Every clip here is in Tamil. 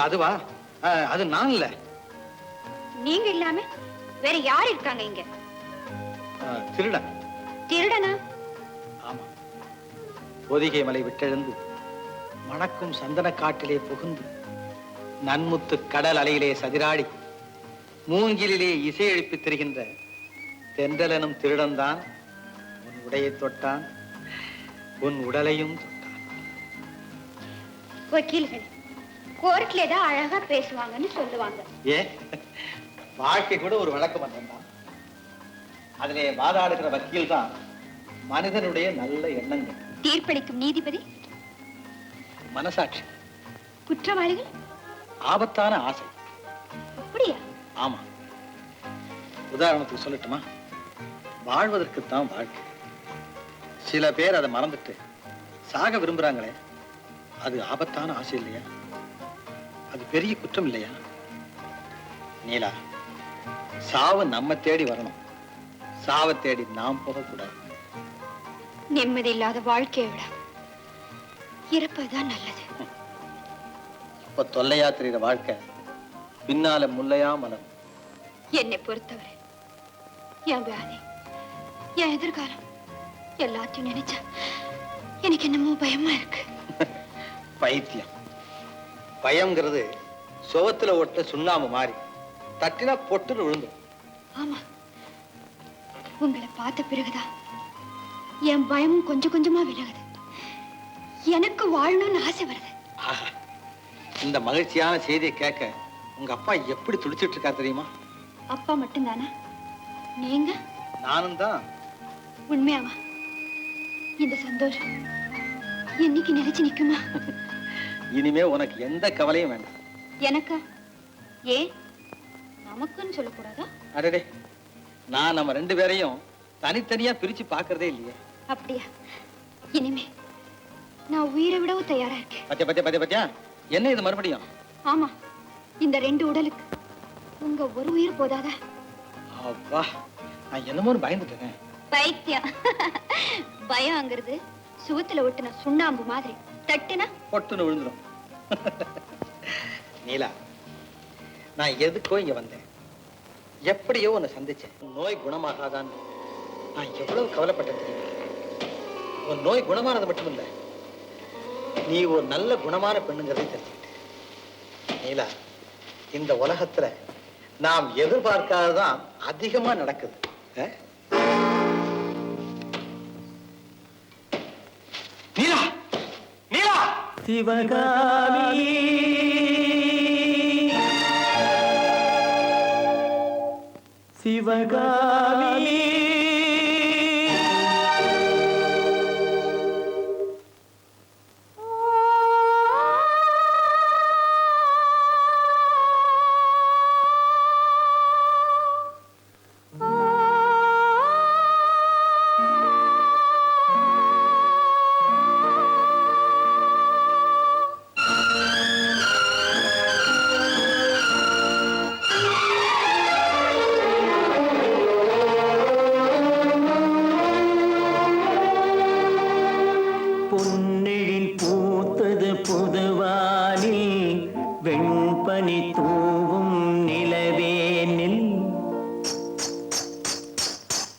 அதுவா? அது நான் இல்ல. நீங்க இல்லாம வேற யார் இருக்காங்க இங்க? திருடன். திருடனா? ஆமா. பொதிகை மலை விட்டெழுந்து மணக்கும் சந்தன காட்டிலே புகுந்து நன்முத்து கடல் அலையிலே சதிராடி மூங்கிலிலே இசை எழுப்பித் திரிகின்ற தென்றலனும் திருடன்தான். உன் உடையை தொட்டான். உன் உடலையும் தொட்டான். வக்கீல்கள் கோர்ட்ல ஏதோ அழகா பேசுவாங்கன்னு சொல்லுவாங்க. ஏன் வாழ்க்கை கூட ஒரு வழக்கு மன்றம் தான் அதிலே வாதாடுகிற வக்கீல் தான் மனிதனுடைய நல்ல எண்ணங்கள். தீர்ப்பளிக்கும் நீதிபதி? மனசாட்சி. குற்றவாளிகள்? ஆபத்தான ஆசை. அப்படியா? ஆமா. உதாரணத்துக்கு சொல்லட்டுமா? வாழ்வதற்குத்தான் வாழ்க்கை. சில பேர் அதை மறந்துட்டு சாக விரும்புறாங்களே. அது ஆபத்தான ஆசை இல்லையா? அது பெரிய குற்றம் இல்லையா? நீலா சாவு நம்ம தேடி வரணும். சாவை தேடி நாம் போகக்கூடாது. நிம்மதி இல்லாத வாழ்க்கையை விட இருப்பதுதான் நல்லது. இப்ப தொல்லையா தெரியுற வாழ்க்கை பின்னால முல்லையா மலரும். என்னை பொறுத்தவரை என் வியாதி என் எதிர்காலம் எல்லாத்தையும் நினைச்சா எனக்கு என்னமோ பயமா இருக்கு. பைத்தியம். பயம்ங்கிறது சுவத்துல ஒட்ட சுண்ணாம்பு மாதிரி. தட்டினா பொட்டுன்னு விழுந்துடும் ஆமா. உங்களை பார்த்த பிறகுதான் என் பயமும் கொஞ்சம் கொஞ்சமா விலகுது. எனக்கு வாழணும்னு ஆசை வருது. இந்த மகிழ்ச்சியான செய்தியை கேட்க உங்க அப்பா எப்படி துடிச்சிட்டு இருக்கா தெரியுமா? அப்பா மட்டும்தானா? நீங்க? நானும் தான். உண்மையாவா? இந்த சந்தோஷம் என்னைக்கு நிலைச்சு நிக்குமா? இனிமே உனக்கு எந்த கவலையும் வேண்டாம். எனக்கா? ஏன்? நமக்குன்னு சொல்லக்கூடாதா? அடடே நான் நம்ம ரெண்டு பேரையும் தனித்தனியா பிரிச்சு பார்க்கறதே இல்லையே. அப்படியா? இனிமே நான் உயிரை விடவும் தயாரா இருக்கேன். பத்தியா பத்தியா பத்தியா பத்தியா? என்ன இது மறுபடியும்? ஆமா இந்த ரெண்டு உடலுக்கு உங்க ஒரு உயிர் போதாதா? அப்பா நான் என்னமோன்னு பயந்துட்டேன். பைத்தியம். பயம்ங்கிறது சுவத்துல ஒட்டின சுண்ணாம்பு மாதிரி. தட்டுனா? பொட்டுன்னு விழுந்துடும் நீலா நான் எதுக்கோ இங்க வந்தேன். எப்படியோ உன்னை சந்திச்சேன். உன் நோய் குணமாகாதான்னு. நான் எவ்வளவு கவலைப்பட்டேன் தெரியுமா? உன் நோய் குணமானது மட்டும் இல்லை நீ ஒரு நல்ல குணமான பெண்ணுங்கிறதை தெரிஞ்சுக்கிட்டேன். நீலா இந்த உலகத்துல நாம் எதிர்பார்க்காததான் அதிகமா நடக்குது. சிவகாமி. சிவகாமி.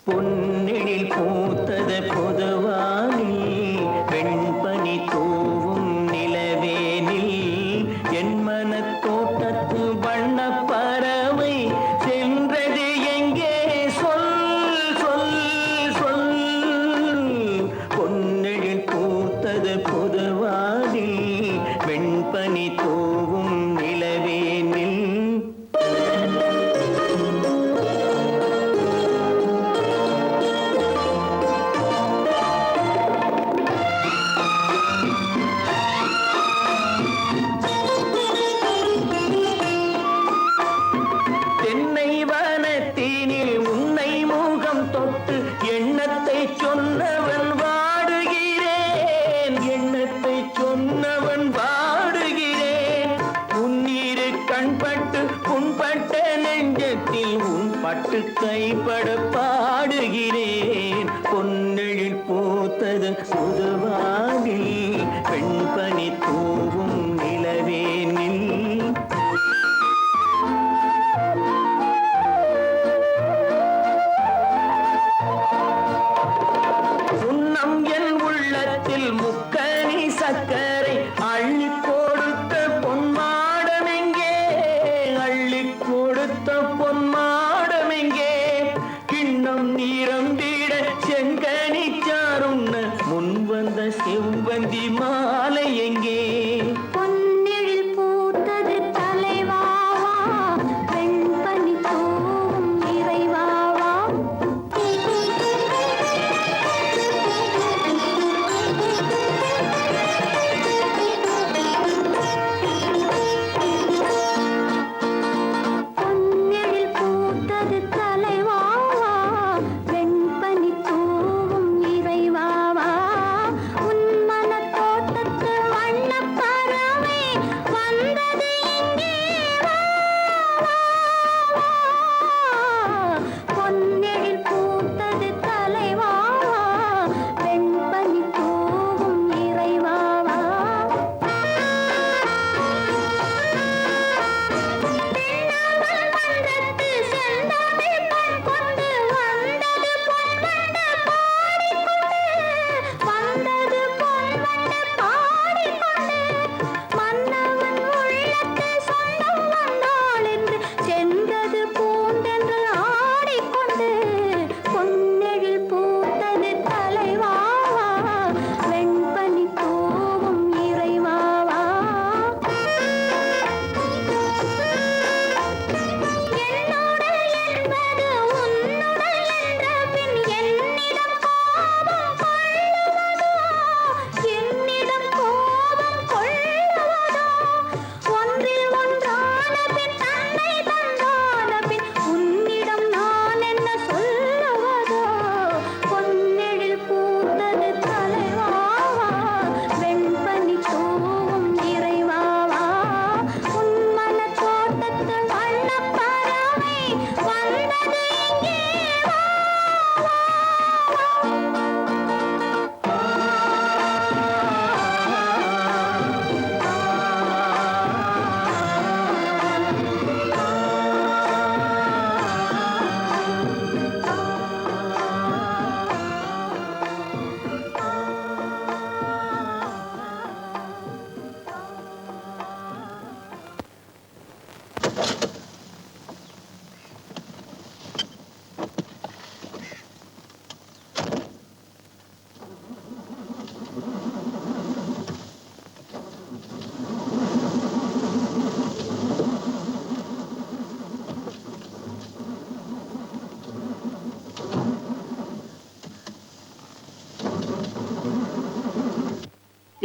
你。முகம் எண்ணத்தை சொன்னவன் வாடுகிறேன். எண்ணத்தை சொன்னவன் வாடுகிறேன். உன்னீரு கண்பட்டு புண்பட்ட நெஞ்சத்தில் உன் பட்டு கைப்பட Nira.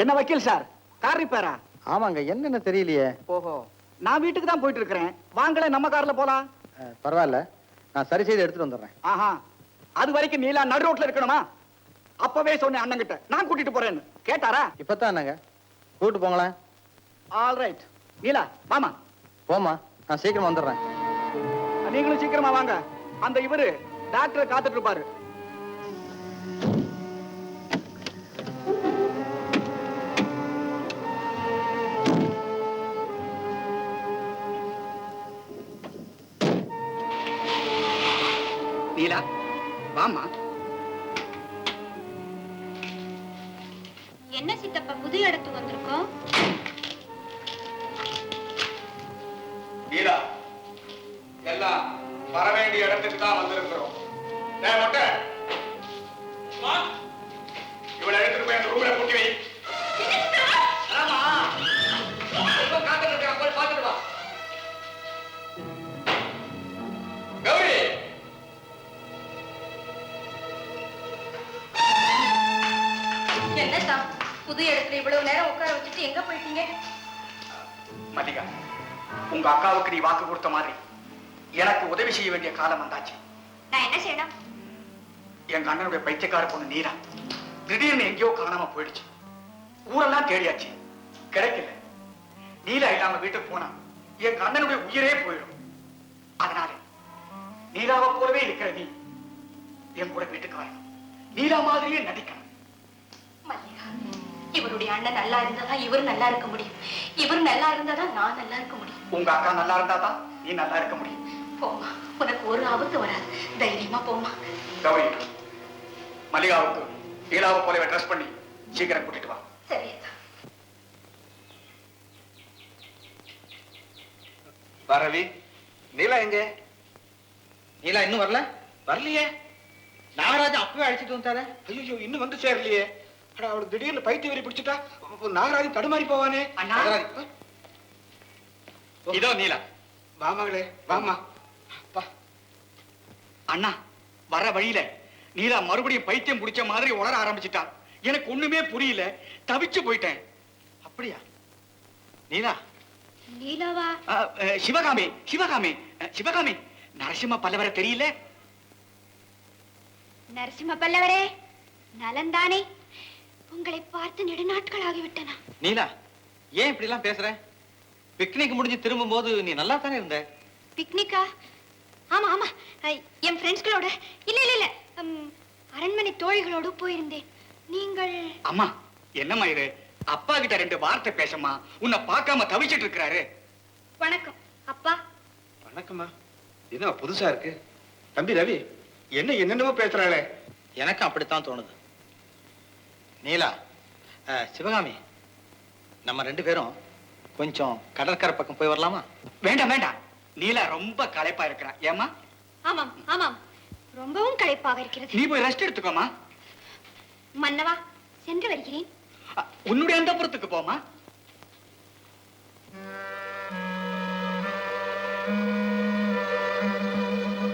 என்ன வக்கீல் சார்? கார் ரிப்பேரா ஆமாங்க என்னன்னு தெரியலையே. ஓஹோ. நான் வீட்டுக்கு தான் போயிட்டு இருக்கிறேன். வாங்களே நம்ம கார்ல போலாம். பரவாயில்ல. நான் சரி செய்து எடுத்துட்டு வந்துடுறேன். ஆஹா. அது வரைக்கும் நீலா நடு ரோட்ல இருக்கணுமா? அப்பவே சொன்னேன் அண்ணங்கிட்ட. நான் கூட்டிட்டு போறேன்னு. கேட்டாரா? இப்பதான் என்னங்க கூட்டு போங்களேன். ஆல் ரைட் நீலா மாமா போமா நான் சீக்கிரம் வந்துடுறேன். நீங்களும் சீக்கிரமா வாங்க. அந்த இவரு டாக்டரை காத்துட்டு இருப்பாரு. நீலா வாமா என்ன சித்தப்பா புது இடத்துக்கு வந்திருக்கோம்? நீலா எல்லாம் வர வேண்டிய இடத்துக்கு தான் வந்திருக்கிறோம். டேய் மொட்டை. அம்மா, இவளை எடுத்துட்டு போய் அந்த ரூம்ல வை. உங்க அக்காவுக்கு நீ வாக்கு கொடுத்த மாதிரி எனக்கு உதவி செய்ய வேண்டிய காலம் வந்தாச்சு. நான் என்ன செய்யணும்? எங்க அண்ணனுடைய பைத்தியக்கார பொண்ணு நீரா திடீர்னு எங்கேயோ காணாம போயிடுச்சு. ஊரெல்லாம் தேடியாச்சு. கிடைக்கல. நீலா இல்லாம வீட்டுக்கு போனா எங்க அண்ணனுடைய உயிரே போயிடும். அதனால நீலாவை போலவே இருக்கிற நீ என் கூட வீட்டுக்கு வரணும். நீலா மாதிரியே நடிக்கணும். மல்லிகா. இவருடைய அண்ணன் நல்லா இருந்தாதான் இவர் நல்லா இருக்க முடியும். இவர் நல்லா இருந்தாதான் நான் நல்லா இருக்க முடியும். உங்க அக்கா நல்லா இருந்தா தான் நீ நல்லா இருக்க முடியும். போமா உனக்கு ஒரு ஆபத்து வராது. தைரியமா போமா கௌரி மல்லிகாவுக்கு நீலாவை போலவே ட்ரெஸ் பண்ணி சீக்கிரம் கூட்டிட்டு வா. சரியா வரவி நீலா எங்க? நீலா இன்னும் வரல? வரலையே. நாகராஜன் அப்பவே அழைச்சிட்டு வந்தாரு ஐயோ இன்னும் வந்து சேரலையே. அவளுக்கு திடீர்னு பைத்திய வெறி பிடிச்சிட்டா நாகராஜன் தடுமாறி போவானே. இதோ நீலா. வா மகளே வாமா அண்ணா வர வழியில நீலா மறுபடியும் பைத்தியம் பிடிச்ச மாதிரி உணர ஆரம்பிச்சிட்டா. எனக்கு ஒண்ணுமே புரியல. தவிச்சு போயிட்டேன். அப்படியா? நீலா. நீலாவா? சிவகாமி சிவகாமி சிவகாமி நரசிம்ம பல்லவரை தெரியல? நரசிம்ம பல்லவரே நலந்தானே? உங்களை பார்த்து நெடுநாட்கள் ஆகிவிட்டன நீலா ஏன் இப்படி எல்லாம் பேசுற? பிக்னிக் முடிஞ்சு திரும்பும் போது நீ நல்லா தானே இருந்த பிக்னிக்கா ஆமா ஆமா. ஐ, என் ஃப்ரெண்ட்ஸ்களோட இல்ல இல்ல இல்ல. அரண்மனை தோழிகளோடு போயிருந்தேன். நீங்கள் அம்மா என்னம்மா இது? அப்பா கிட்ட ரெண்டு வார்த்தை பேசம்மா. உன்னை பார்க்காம தவிச்சிட்டு இருக்கிறாரு. வணக்கம். அப்பா. வணக்கம்மா. என்ன புதுசா இருக்கு? தம்பி ரவி என்ன என்னென்னமோ பேசுறாளே. எனக்கும் அப்படித்தான் தோணுது. நீலா அஹ், சிவகாமி நம்ம ரெண்டு பேரும் கொஞ்சம் கடற்கரை பக்கம் போய் வரலாமா? வேண்டாம் வேண்டாம். நீலா ரொம்ப களைப்பா இருக்கிறா. ஏம்மா? ஆமாம் ஆமாம். ரொம்பவும் களைப்பாக இருக்கிறது. நீ போய் ரெஸ்ட் எடுத்துக்கோமா மன்னவா சென்று வருகிறேன். உன்னுடைய அந்த போமா